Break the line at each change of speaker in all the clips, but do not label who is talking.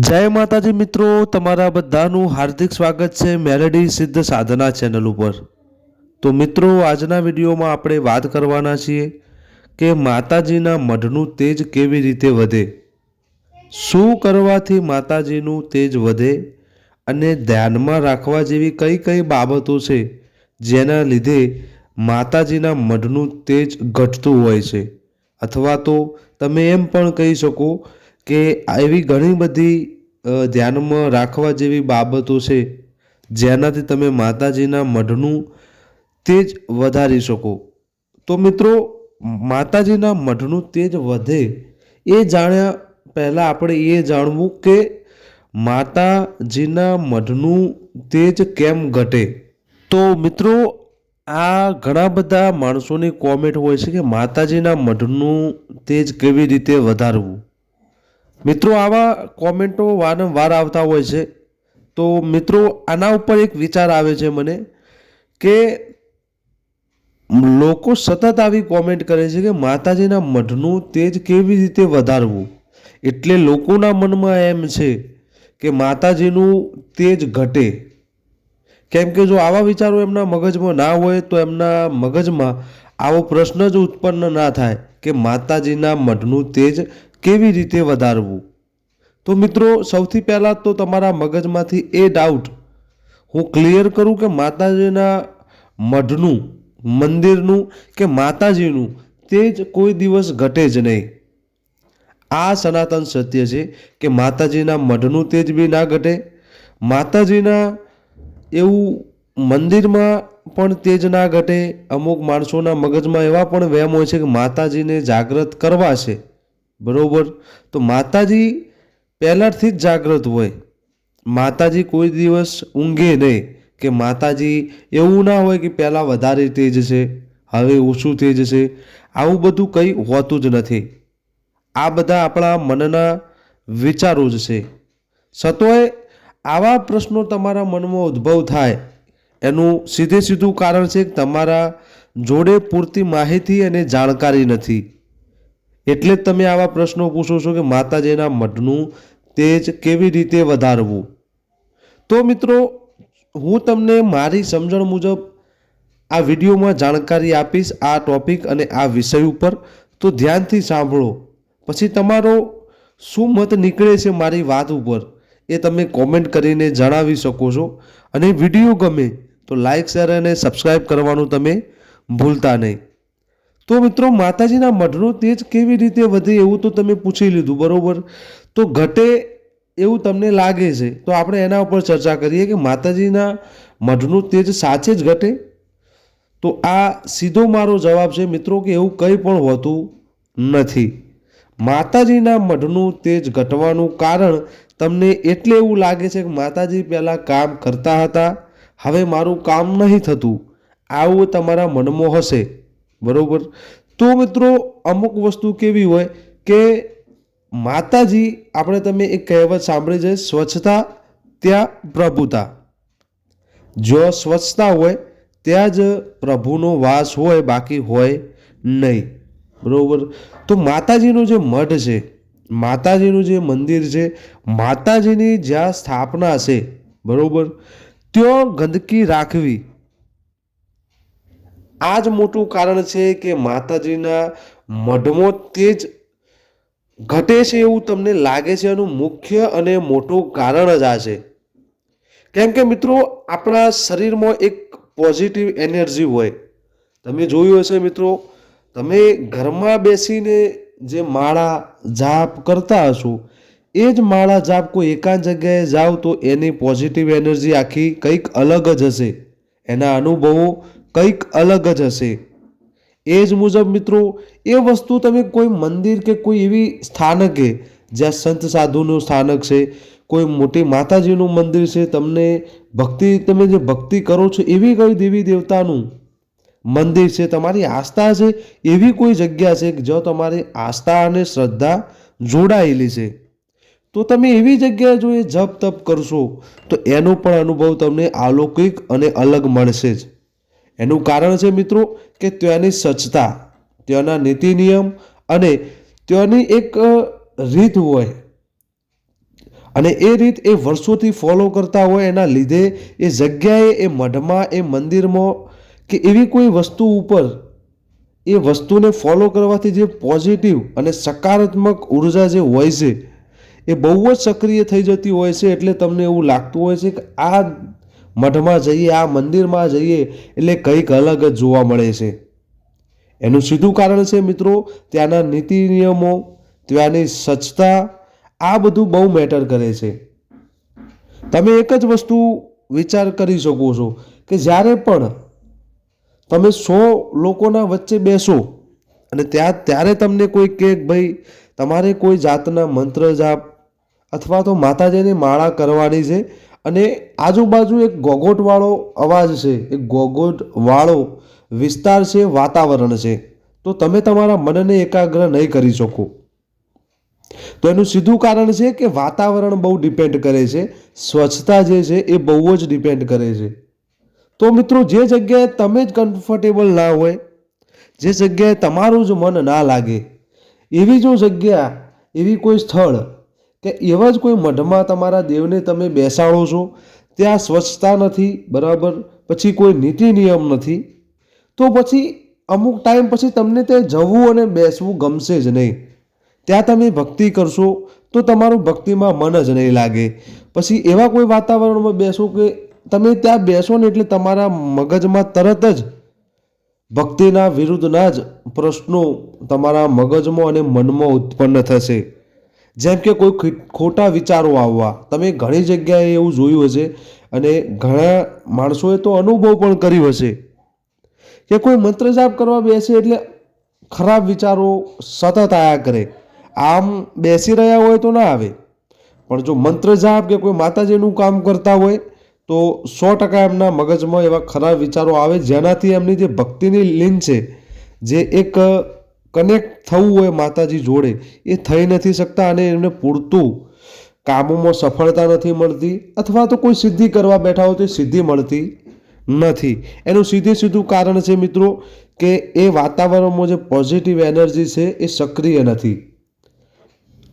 જય માતાજી મિત્રો, તમારા બધાનું હાર્દિક સ્વાગત છે મેલેડી સિદ્ધ સાધના ચેનલ ઉપર. તો મિત્રો, આજના વિડીયોમાં આપણે વાત કરવાના છીએ કે માતાજીના મઢનું તેજ કેવી રીતે વધે? શું કરવાથી માતાજીનું તેજ વધે? અને ધ્યાનમાં રાખવા જેવી કઈ કઈ બાબતો છે જેના લીધે માતાજીના મઢનું તેજ ઘટતું હોય છે? અથવા તો તમે એમ પણ કહી શકો કે એવી ઘણી બધી ધ્યાનમાં રાખવા જેવી બાબતો છે, જેનાથી તમે માતાજીના મઢનું તેજ વધારી શકો. તો મિત્રો, માતાજીના મઢનું તેજ વધે, એ જાણ્યા પહેલાં આપણે એ જાણવું કે માતાજીના મઢનું તેજ કેમ ઘટે. તો મિત્રો, આ ઘણા બધા માણસોની કોમેન્ટ હોય છે કે માતાજીના મઢનું તેજ કેવી રીતે વધારવું. મિત્રો, આવા કોમેન્ટો વારંવાર આવતા હોય છે. તો મિત્રો, આના ઉપર એક વિચાર આવે છે મને કે લોકો સતત આવી કોમેન્ટ કરે છે કે માતાજીના મઢનું તેજ કેવી રીતે વધારવું? એટલે લોકોના મનમાં એમ છે કે માતાજીનું તેજ ઘટે. કેમ કે જો આવા વિચારો એમના મગજમાં ના હોય તો એમના મગજમાં આવો પ્રશ્ન જ ઉત્પન્ન ના થાય કે માતાજીના મઢનું તેજ કેવી રીતે વધારવું? તો મિત્રો, સૌથી પહેલાં તો તમારા મગજમાંથી એ ડાઉટ હું ક્લિયર કરું કે માતાજીના મઢનું, મંદિરનું કે માતાજીનું તેજ કોઈ દિવસ ઘટે જ નહીં. આ સનાતન સત્ય છે કે માતાજીના મઢનું તેજ બી ના ઘટે. માતાજીના એવું મંદિરમાં પણ તેજ ના ઘટે. અમુક માણસોના મગજમાં એવા પણ વહેમ હોય છે કે માતાજીને જાગૃત કરવા છે. બરોબર? તો માતાજી પહેલાંથી જ જાગૃત હોય. માતાજી કોઈ દિવસ ઊંઘે નહીં કે માતાજી એવું ના હોય કે પહેલાં વધારે તેજ છે, હવે ઓછું તેજ છે. આવું બધું કંઈ હોતું જ નથી. આ બધા આપણા મનના વિચારો જ છે. સતોય આવા પ્રશ્નો તમારા મનમાં ઉદ્ભવ થાય, એનું સીધે સીધું કારણ છે કે તમારા જોડે પૂરતી માહિતી અને જાણકારી નથી. એટલે જ તમે આવા પ્રશ્નો પૂછો છો કે માતાજીના મઢનું તેજ કેવી રીતે વધારવું? તો મિત્રો, હું તમને મારી સમજણ મુજબ આ વિડીયોમાં જાણકારી આપીશ આ ટોપિક અને આ વિષય ઉપર. તો ધ્યાનથી સાંભળો. પછી તમારો શું મત નીકળે છે મારી વાત ઉપર એ તમે કોમેન્ટ કરીને જણાવી શકો છો. અને વીડિયો ગમે તો લાઈક, શેર અને સબસ્ક્રાઈબ કરવાનું તમે ભૂલતા નહીં. તો મિત્રો માતાજીના મઢનું તેજ કેવી રીતે વધે એવું તો તમે પૂછી લીધું, બરાબર? તો ઘટે એવું તમને લાગે છે, તો આપણે એના ઉપર ચર્ચા કરીએ કે માતાજીના મઢનું તેજ સાચે જ ઘટે? તો આ સીધો મારો જવાબ છે મિત્રો કે એવું કંઈ પણ હોતું નથી. માતાજીના મઢનું તેજ ઘટવાનું કારણ તમને એટલે એવું લાગે છે કે માતાજી પહેલાં કામ કરતા હતા, હવે મારું કામ નહીં થતું, આવું તમારા મનમાં હશે. બરોબર? તો મિત્રો, અમુક વસ્તુ કેવી હોય કે માતાજી, આપણે તમે એક કહેવત સાંભળી છે, સ્વચ્છતા, ત્યાં પ્રભુતા. જો સ્વચ્છતા હોય, ત્યાં જ પ્રભુનો વાસ હોય, બાકી હોય નહીં. બરાબર? તો માતાજીનું જે મઢ છે, માતાજીનું જે મંદિર છે, માતાજીની જ્યાં સ્થાપના છે, બરાબર? ત્યાં ગંદકી રાખવી આ જ મોટું કારણ છે કે માતાજીના મઢમાં તેજ ઘટે છે એવું તમને લાગે છે એનું મુખ્ય અને મોટું કારણ જ આ છે. કેમ કે મિત્રો, આપણા શરીરમાં એક પોઝિટિવ એનર્જી હોય. તમે જોયું હશે મિત્રો, તમે ઘરમાં બેસીને જે માળા જાપ કરતા હશો, એ જ માળા જાપ કોઈ એકાંત જગ્યાએ જાઓ તો એની પોઝિટિવ એનર્જી આખી કંઈક અલગ જ હશે. એના અનુભવો કંઈક અલગ જ હશે. એ જ મુજબ મિત્રો, એ વસ્તુ તમે કોઈ મંદિર કે કોઈ એવી સ્થાનકે, જ્યાં સંત સાધુનું સ્થાનક છે, કોઈ મોટી માતાજીનું મંદિર છે, તમને ભક્તિ, તમે જે ભક્તિ કરો છો, એવી કોઈ દેવી દેવતાનું મંદિર છે, તમારી આસ્થા છે, એવી કોઈ જગ્યા છે કે જો તમારી આસ્થા અને શ્રદ્ધા જોડાયેલી છે. તો તમે એવી જગ્યાએ જો એ જપ તપ કરશો, તો એનો પણ અનુભવ તમને અલૌકિક અને અલગ મળશે જ. એનું કારણ છે મિત્રો કે ત્યાંની સ્વચ્છતા, ત્યાંના નીતિ નિયમ અને ત્યાંની એક રીત હોય. અને એ રીત એ વર્ષોથી ફોલો કરતા હોય એના લીધે એ જગ્યાએ, એ મઢમાં, એ મંદિરમાં કે એવી કોઈ વસ્તુ ઉપર એ વસ્તુને ફોલો કરવાથી જે પોઝિટિવ અને સકારાત્મક ઊર્જા જે હોય છે, એ બહુ જ સક્રિય થઈ જતી હોય છે એટલે તમને એવું લાગતું હોય છે કે આ મઠમાં જઈએ, આ મંદિરમાં જઈએ, એટલે કંઈક અલગ જ જોવા મળે છે. એનું સીધું કારણ છે મિત્રો, ત્યાંના નીતિ નિયમો, ત્યાંની સ્વચ્છતા, આ બધું બહુ મેટર કરે છે. તમે એક જ વસ્તુ વિચાર કરી શકો છો કે જ્યારે પણ તમે સો લોકોના વચ્ચે બેસો અને ત્યાં ત્યારે તમને કોઈ કે ભાઈ, તમારે કોઈ જાતના મંત્ર જાપ અથવા તો માતાજીની માળા કરવાની છે અને આજુબાજુ એક ગોગોટવાળો અવાજ છે, એક ગોગોટવાળો વિસ્તાર છે, વાતાવરણ છે. તો તમે તમારા મનને એકાગ્ર નહીં કરી શકો. તો એનું સીધું કારણ છે કે વાતાવરણ બહુ ડિપેન્ડ કરે છે, સ્વચ્છતા જે છે એ બહુ જ ડિપેન્ડ કરે છે. તો મિત્રો, જે જગ્યાએ તમે જ કમ્ફર્ટેબલ ના હોય, જે જગ્યાએ તમારું જ મન ના લાગે, એવી જો જગ્યા, એવી કોઈ સ્થળ કે એવા જ કોઈ મઢમાં તમારા દેવને તમે બેસાડો છો, ત્યાં સ્વચ્છતા નથી, બરાબર? પછી કોઈ નીતિ નિયમ નથી. તો પછી અમુક ટાઈમ પછી તમને ત્યાં જવું અને બેસવું ગમશે જ નહીં. ત્યાં તમે ભક્તિ કરશો, તો તમારું ભક્તિમાં મન જ નહીં લાગે. પછી એવા કોઈ વાતાવરણમાં બેસો કે તમે ત્યાં બેસો ને એટલે તમારા મગજમાં તરત જ ભક્તિના વિરુદ્ધના જ પ્રશ્નો તમારા મગજમાં અને મનમાં ઉત્પન્ન થશે. જેમ કે કોઈ ખોટા વિચારો આવવા. તમે ઘણી જગ્યાએ એવું જોયું હશે અને ઘણા માણસોએ તો અનુભવ પણ કર્યો હશે કે કોઈ મંત્ર જાપ કરવા બેસે એટલે ખરાબ વિચારો સતત આયા કરે. આમ બેસી રહ્યા હોય તો ના આવે. પણ જો મંત્ર જાપ કે કોઈ માતાજીનું કામ કરતા હોય તો સો ટકા એમના મગજમાં એવા ખરાબ વિચારો આવે જેનાથી એમની જે ભક્તિની લીન છે, જે એક કનેક્ટ થવું હોય માતાજી જોડે, એ થઈ નથી શકતા અને એમને પૂરતું કામોમાં સફળતા નથી મળતી અથવા તો કોઈ સિદ્ધિ કરવા બેઠા હોય તો સિદ્ધિ મળતી નથી. એનું સીધે સીધું કારણ છે મિત્રો કે એ વાતાવરણમાં જે પોઝિટિવ એનર્જી છે એ સક્રિય નથી.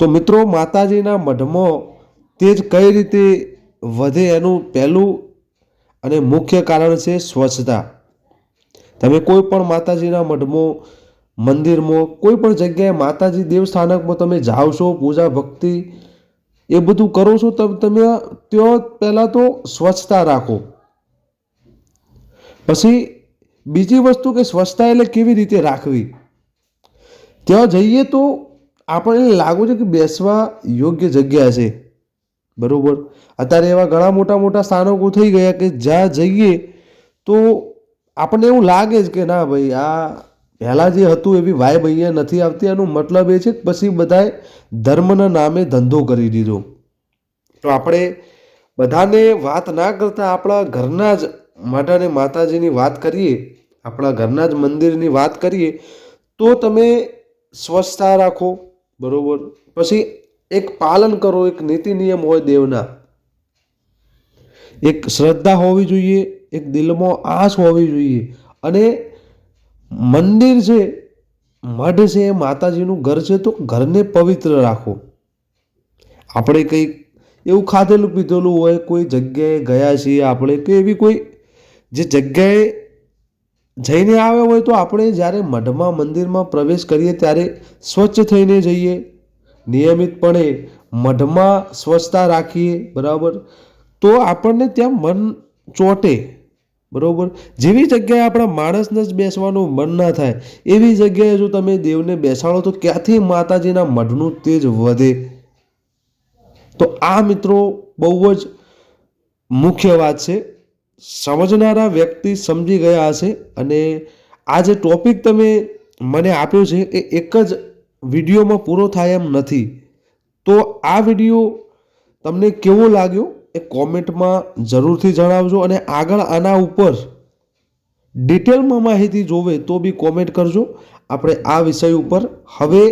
તો મિત્રો માતાજીના મઢમાં તે જ કઈ રીતે વધે એનું પહેલું અને મુખ્ય કારણ છે સ્વચ્છતા. તમે કોઈ પણ માતાજીના મઢમાં મંદિરમાં, કોઈ પણ જગ્યાએ માતાજી દેવસ્થાનકમાં તમે જાઓ છો, પૂજા ભક્તિ એ બધું કરો છો, તમે તમે ત્યાં પહેલાં તો સ્વચ્છતા રાખો. પછી બીજી વસ્તુ કે સ્વચ્છતા એટલે કેવી રીતે રાખવી? ત્યાં જઈએ તો આપણને લાગુ છે કે બેસવા યોગ્ય જગ્યા છે. બરાબર? અત્યારે એવા ઘણા મોટા મોટા સ્થાનકો થઈ ગયા કે જ્યાં જઈએ તો આપણને એવું લાગે જ કે ના ભાઈ, આ પહેલાં જે હતું એવી વાઇબ અહીંયા નથી આવતી. એનો મતલબ એ છે કે પછી બધાએ ધર્મના નામે ધંધો કરી દીધો. તો આપણે બધાને વાત ના કરતાં આપણા ઘરના જ માટે અને માતાજીની વાત કરીએ, આપણા ઘરના જ મંદિરની વાત કરીએ, તો તમે સ્વચ્છતા રાખો, બરાબર? પછી એક પાલન કરો, એક નીતિ નિયમ હોય દેવના. એક શ્રદ્ધા હોવી જોઈએ, એક દિલમાં આસ હોવી જોઈએ. અને મંદિર છે, મઢ છે એ માતાજીનું ઘર છે, તો ઘરને પવિત્ર રાખો. આપણે કંઈક એવું ખાધેલું પીધેલું હોય, કોઈ જગ્યાએ ગયા છીએ આપણે, કે એવી કોઈ જે જગ્યાએ જઈને આવ્યા હોય, તો આપણે જ્યારે મઢમાં, મંદિરમાં પ્રવેશ કરીએ, ત્યારે સ્વચ્છ થઈને જઈએ. નિયમિતપણે મઢમાં સ્વચ્છતા રાખીએ, બરાબર? તો આપણને ત્યાં મન ચોટે. બરોબર? જેવી જગ્યાએ આપણા માણસને જ બેસવાનું મન ના થાય, એવી જગ્યાએ જો તમે દેવને બેસાડો તો ક્યાંથી માતાજીના મઢનું તેજ વધે? તો આ મિત્રો બહુ જ મુખ્ય વાત છે. સમજનારા વ્યક્તિ સમજી ગયા હશે અને આ જે ટોપિક તમે મને આપ્યો છે એ એક જ વિડીયોમાં પૂરો થાય એમ નથી. તો આ વીડિયો તમને કેવો લાગ્યો? એ કોમેન્ટમાં જરૂરથી જણાવજો અને આગળ આના ઉપર ડિટેલમાં માહિતી જોવે તો બી કોમેન્ટ કરજો. આપણે આ વિષય ઉપર હવે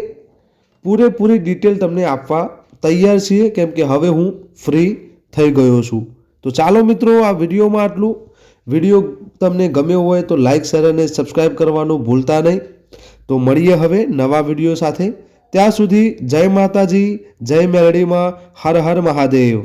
પૂરેપૂરી ડિટેલ તમને આપવા તૈયાર છીએ, કેમ કે હવે હું ફ્રી થઈ ગયો છું. તો ચાલો મિત્રો, આ વિડીયોમાં આટલું. વીડિયો તમને ગમ્યો હોય તો લાઇક શેર અને સબસ્ક્રાઈબ કરવાનું ભૂલતા નહીં. તો મળીએ હવે નવા વીડિયો સાથે. ત્યાં સુધી જય માતાજી, જય મેરડીમાં હર હર મહાદેવ.